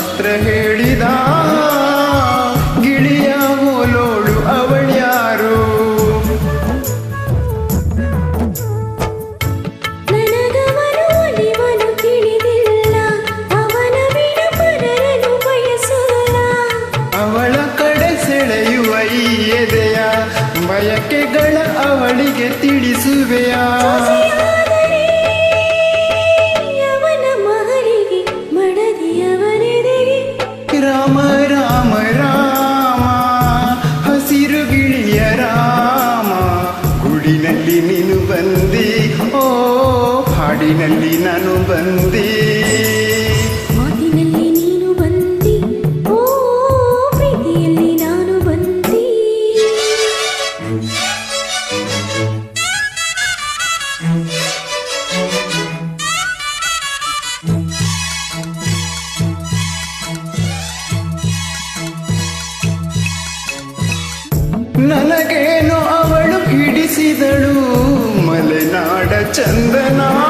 ಶಾಸ್ತ್ರ ಹೇಳಿದ. ಗಿಳಿಯ ಮೂಲೋಳು ಅವಳ್ಯಾರು ಅವಳ ಕಡೆ ಸೆಳೆಯುವ ಈ ಎದೆಯ ಬಯಕೆಗಳ ಅವಳಿಗೆ ತಿಳಿಸುವೆಯಾ? ಮಾತಿನಲ್ಲಿ ನಾನು ಬಂದಿ. ಮಾತಿನಲ್ಲಿ ನೀನು ಬಂದಿ. ಓ ಪ್ರೀತಿಯಲ್ಲಿ ನಾನು ಬಂದಿ. ನನಗೇನು ಅವಳು ಹಿಡಿಸಿದಳು. ಮಲೆನಾಡ ಚಂದನಾ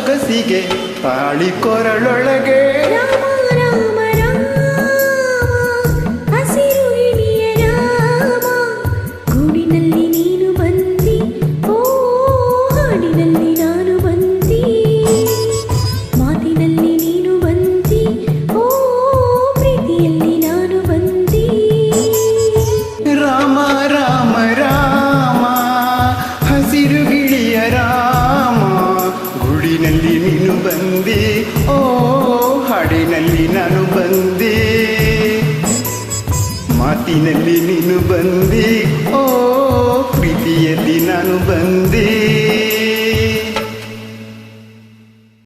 ಸೊಗಸಿಗೆ ತಾಳಿ ಕೊರಳೊಳಗೆ. ರಾಮ ರಾಮ ಓ ಹಾಡಿನಲ್ಲಿ ನಾನು ಬಂದೆ. ಮಾತಿನಲ್ಲಿ ನೀನು ಬಂದೆ. ಓ ಪ್ರೀತಿಯಲ್ಲಿ ನಾನು ಬಂದೆ.